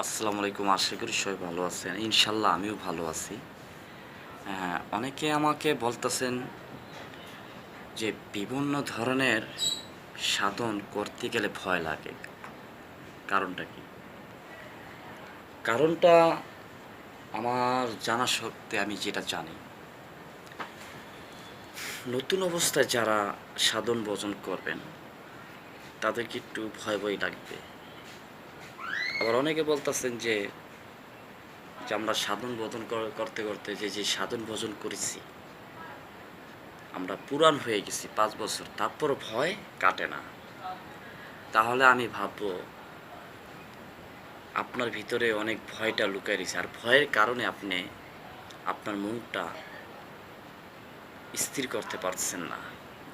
আসসালামু আলাইকুম, আশা করি সবাই ভালো আছেন। ইনশাল্লাহ আমিও ভালো আছি। অনেকে আমাকে বলতেছেন যে বিভিন্ন ধরনের সাধন করতে গেলে ভয় লাগে। কারণটা কি? কারণটা আমার জানা সত্ত্বে আমি যেটা জানি, নতুন অবস্থায় যারা সাধন ভোজন করবেন, তাদেরকে একটু ভয় ভয় লাগবে। আবার অনেকে বলতেছেন যে যে আমরা সাধন ভোজন করতে করতে যে যে সাধন ভোজন করেছি, আমরা পুরাণ হয়ে গেছি পাঁচ বছর তারপর ভয় কাটে না। তাহলে আমি ভাববো আপনার ভিতরে অনেক ভয়টা লুকাই রয়েছে। আর ভয়ের কারণে আপনি আপনার মনটা স্থির করতে পারছেন না।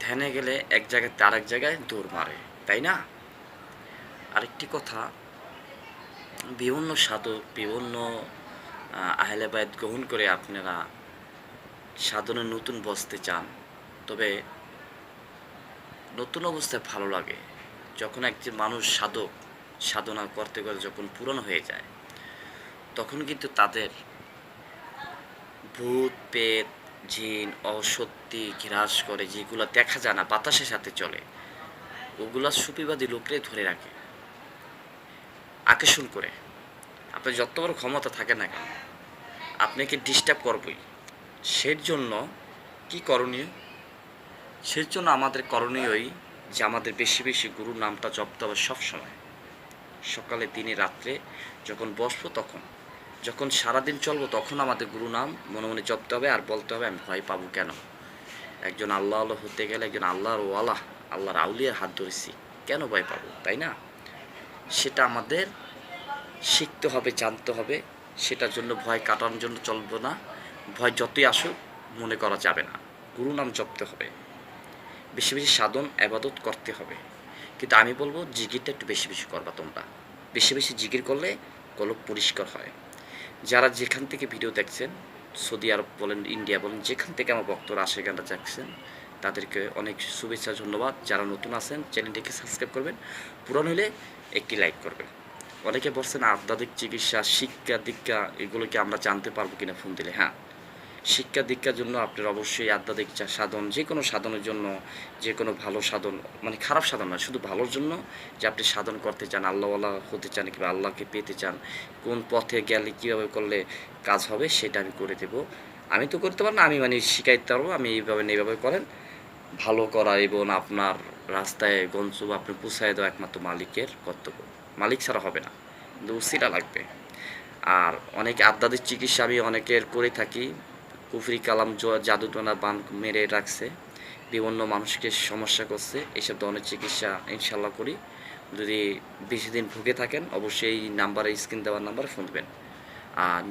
ধ্যানে গেলে এক জায়গায় তার এক জায়গায় দৌড় মারে, তাই না? আরেকটি কথা, বিভিন্ন সাধক, বিভিন্ন আহলে বায়াত গ্রহণ করে আপনারা সাধনে নতুন বসতে চান। তবে নতুন অবস্থায় ভালো লাগে। যখন একজন মানুষ সাধক সাধনা করতে করতে যখন পূরণ হয়ে যায়, তখন কিন্তু তাদের ভূত পেত জিন, অসত্যি ঘিরাস করে যেগুলো দেখা যায় না, বাতাসের সাথে চলে, ওগুলা সুপিবাদী লোকরে ধরে রাখে, আকর্ষণ করে। আপনার যত বড় ক্ষমতা থাকে না কেন, আপনাকে ডিস্টার্ব করবই। সের জন্য কি করণীয়? সের জন্য আমাদের করণীয়ই যে আমাদের বেশি বেশি গুরুর নামটা জপতে হবে সবসময়। সকালে দিনে রাত্রে যখন বসবো তখন, যখন সারাদিন চলবো তখন আমাদের গুরু নাম মনে মনে জপতে হবে আর বলতে হবে, আমি ভয় পাবো কেন? একজন আল্লাহ আল্লাহ হতে গেলে একজন আল্লাহর ওয়ালা, আল্লাহর আউলিয়ার হাত ধরেছি, কেন ভয় পাবো, তাই না? সেটা আমাদের শিখতে হবে, জানতে হবে, সেটার জন্য ভয় কাটানোর জন্য চলবো না, ভয় যতই আসুক মনে করা যাবে না, গুরু নাম জপতে হবে, বেশি বেশি সাধন, আবাদত করতে হবে। কিন্তু আমি বলব, জিগিরটা একটু বেশি বেশি করবা তোমরা। বেশি বেশি জিগির করলে কলব পরিষ্কার হয়। যারা যেখান থেকে ভিডিও দেখছেন, সৌদি আরব বলেন, ইন্ডিয়া বলেন, যেখান থেকে আমার বক্তরা আসে গানটা দেখছেন, তাদেরকে অনেক শুভেচ্ছা, ধন্যবাদ। যারা নতুন আছেন, চ্যানেলটিকে সাবস্ক্রাইব করবেন পুরান হলে একটি লাইক করবেন। অনেকে বলছেন, আধ্যাত্মিক চিকিৎসা, শিক্ষা দীক্ষা এগুলোকে আমরা জানতে পারব কিনা ফোন দিলে? হ্যাঁ শিক্ষা দীক্ষার জন্য আপনার অবশ্যই আধ্যাত্মিক সাধন, যে কোনো সাধনের জন্য, যে কোনো ভালো সাধন মানে খারাপ সাধন না শুধু ভালোর জন্য যে আপনি সাধন করতে চান, আল্লাহওয়ালা হতে চান কিংবা আল্লাহকে পেতে চান, কোন পথে গেলে কীভাবে করলে কাজ হবে সেটা আমি করে দেব। আমি তো করতে পারব না, আমি মানে শিখাইতে পারব, আমি এইভাবে এইভাবে করেন। ভালো করা এবং আপনার রাস্তায় গঞ্জ আপনি পুষায় দেওয়া একমাত্র মালিকের কর্তব্য। মালিক ছাড়া হবে না, কিন্তু উসিলা লাগবে। আর অনেক আধ্যাত্মিক চিকিৎসা আমি অনেকের করে থাকি কুফরি কালাম জাদুটোনা বান মেরে রাখছে। বিভিন্ন মানুষকে সমস্যা করছে। এইসব ধরনের চিকিৎসা ইনশাল্লাহ করি। যদি বেশি দিন ভুগে থাকেন, অবশ্যই নাম্বারে, স্ক্রিন দেওয়ার নাম্বারে ফোন দেবেন। আর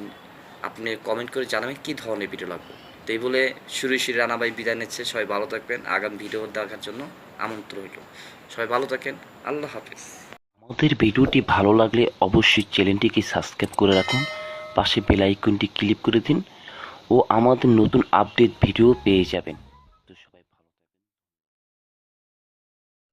আপনি কমেন্ট করে জানাবেন কী ধরনের ভিডিও লাগবে। তো এই বলে শুরু শুরু রানাবাই বিদায় নিচ্ছে। সবাই ভালো থাকবেন। আগামী ভিডিও দেখার জন্য আমন্ত্রণ হইল সবাই ভালো থাকেন। আল্লাহ হাফিজ। আমাদের ভিডিওটি ভালো লাগলে অবশ্যই চ্যানেলটিকে সাবস্ক্রাইব করে রাখুন। পাশে বেল আইকনটি ক্লিক করে দিন। ও আমাদের নতুন আপডেট ভিডিও পেয়ে যাবেন।